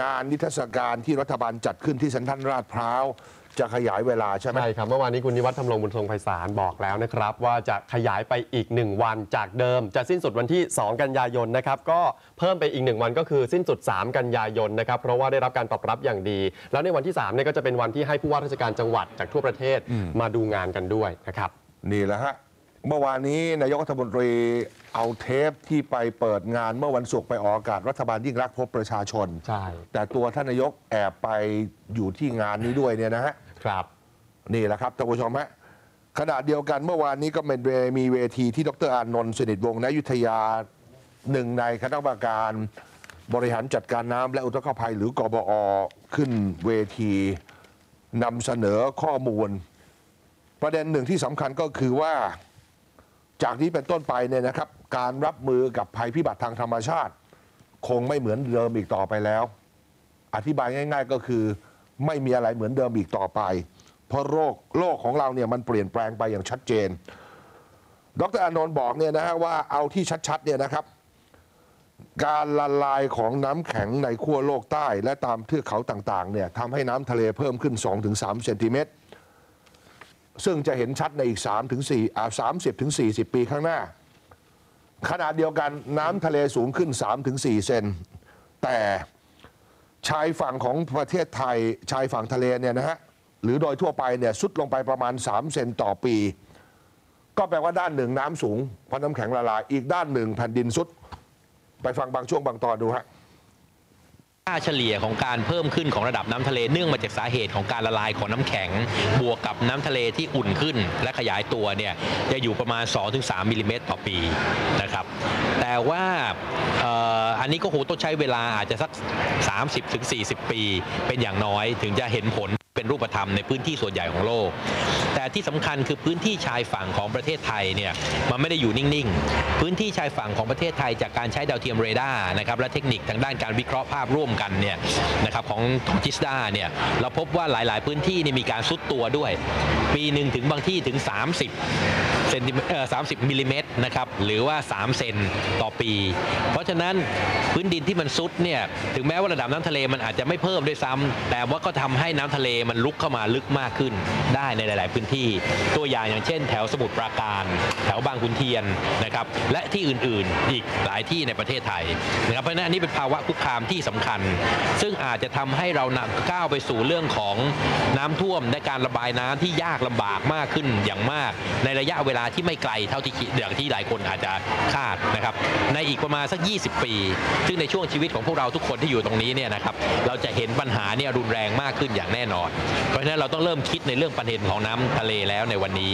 งานนิทรรศการที่รัฐบาลจัดขึ้นที่เซ็นทรัลลาดพร้าว จะขยายเวลาใช่ไหม ใช่ครับเมื่อวานนี้คุณนิวัฒน์ทำรงบุญทรงไพศาลบอกแล้วนะครับ ว่าจะขยายไปอีก 1 วันจากเดิม จะสิ้นสุดวันที่ 2 กันยายนนะครับก็เพิ่มไปอีก 1 วันก็คือสิ้นสุด 3 กันยายนนะครับเพราะว่าได้รับการตอบรับอย่างดี แล้วในวันที่3เนี่ยก็จะเป็นวันที่ให้ผู้ว่าราชการจังหวัดจากทั่วประเทศมาดูงานกันด้วยนะครับ นี่แหละฮะ เมื่อวานนี้นายกรัฐมนตรีเอาเทปที่ไปเปิดงานเมื่อวันศุกร์ไปออกอากาศรัฐบาลยิ่งรักษณ์พบประชาชน ใช่ แต่ตัวท่านนายกแอบไปอยู่ที่งานนี้ด้วยเนี่ยนะฮะ ครับ นี่แหละครับท่านผู้ชมฮะขณะเดียวกันเมื่อวานนี้ก็เป็นเวมีเวทีที่ดรอานนท์สนิทวงศ์นยุทธยาหนึ่งในคณะกรรมการบริหารจัดการน้ำและอุทกภัยหรือกบอ ขึ้นเวทีนำเสนอข้อมูล ประเด็นหนึ่งที่สำคัญก็คือว่า จากนี้เป็นต้นไปเนี่ยนะครับ การรับมือกับภัยพิบัติทางธรรมชาติ คงไม่เหมือนเดิมอีกต่อไปแล้ว อธิบายง่าย ๆ ก็คือไม่มีอะไรเหมือนเดิมอีกต่อไป เพราะโรคโลกของเราเนี่ยมันเปลี่ยนแปลงไปอย่างชัดเจน ดรอานนท์บอกเนี่ยนะฮะว่าเอาที่ชัดๆเนี่ยนะครับ การละลายของน้ำแข็งในขั้วโลกใต้ และตามเทือกเขาต่างๆเนี่ยทำให้น้ำทะเลเพิ่มขึ้น 2-3เซนติเมตร ซึ่งจะเห็นชัดในอีก3ถึง4อ่า30ถึง40 ปีข้างหน้าขณะเดียวกันน้ำทะเลสูงขึ้น 3 ถึง 4 เซน แต่ชายฝั่งของประเทศไทยชายฝั่งทะเลเนี่ยนะฮะหรือโดยทั่วไปเนี่ยสุดลงไปประมาณ 3 เซนต่อปี ก็แปลว่าด้านหนึ่งน้ำสูงเพราะน้ำแข็งละลาย อีกด้านหนึ่งแผ่นดินสุด ไปฟังบางช่วงบางตอนดูฮะ ค่าเฉลี่ยของการเพิ่มขึ้นของระดับน้ำทะเลเนื่องมาจากสาเหตุของการละลายของน้ำแข็ง บวกกับน้ำทะเลที่อุ่นขึ้น และขยายตัวเนี่ยจะอยู่ประมาณ 2-3มิลลิเมตรต่อปีนะครับแต่ว่าอ่ออันนี้ก็คงต้องใช้เวลาอาจจะสัก 30-40 ปี เป็นอย่างน้อยถึงจะเห็นผล เป็นรูปธรรมในพื้นที่ส่วนใหญ่ของโลก แต่ที่สำคัญคือพื้นที่ชายฝั่งของประเทศไทยเนี่ยมันไม่ได้อยู่นิ่งๆ พื้นที่ชายฝั่งของประเทศไทยจากการใช้ดาวเทียมเรดาร์นะครับและเทคนิคทางด้านการวิเคราะห์ภาพร่วมกันเนี่ยนะครับของของจิสดาเนี่ยเราพบว่าหลายๆ พื้นที่เนี่ยมีการซุดตัวด้วย ปีหนึ่งถึงบางที่ถึง 30 เซนติเมตรเอ่อ30มิลลิเมตรนะครับหรือว่า 3 เซนต่อปี เพราะฉะนั้นพื้นดินที่มันซุดเนี่ยถึงแม้ว่าระดับน้ำทะเลมันอาจจะไม่เพิ่มด้วยซ้ำแต่ว่าก็ทำให้น้ำทะเลมันลุกเข้ามาลึกมากขึ้น ได้ในหลาย ๆ พื้นที่ตัวอย่างอย่างเช่น แถวสมุทรปราการ แถวบางขุนเทียนนะครับและที่อื่น ๆ อีกหลายที่ในประเทศไทยนะครับเพราะฉะนั้นอันนี้เป็นภาวะคุกคามที่สำคัญ ซึ่งอาจจะทำให้เรานำก้าวไปสู่เรื่องของน้ำท่วมและการระบายน้ำที่ยากลำบากมากขึ้นอย่างมากในระยะเวลาลาที่ไม่ไกลเท่าที่คิดอย่างที่หลายคนอาจจะคาดนะครับในอีกประมาณสัก 20 ปี ซึ่งในช่วงชีวิตของพวกเราทุกคนที่อยู่ตรงนี้เนี่ยนะครับเราจะเห็นปัญหาเนี่ยรุนแรงมากขึ้นอย่างแน่นอน เพราะฉะนั้นเราต้องเริ่มคิดในเรื่องประเด็นของน้ำทะเลแล้วในวันนี้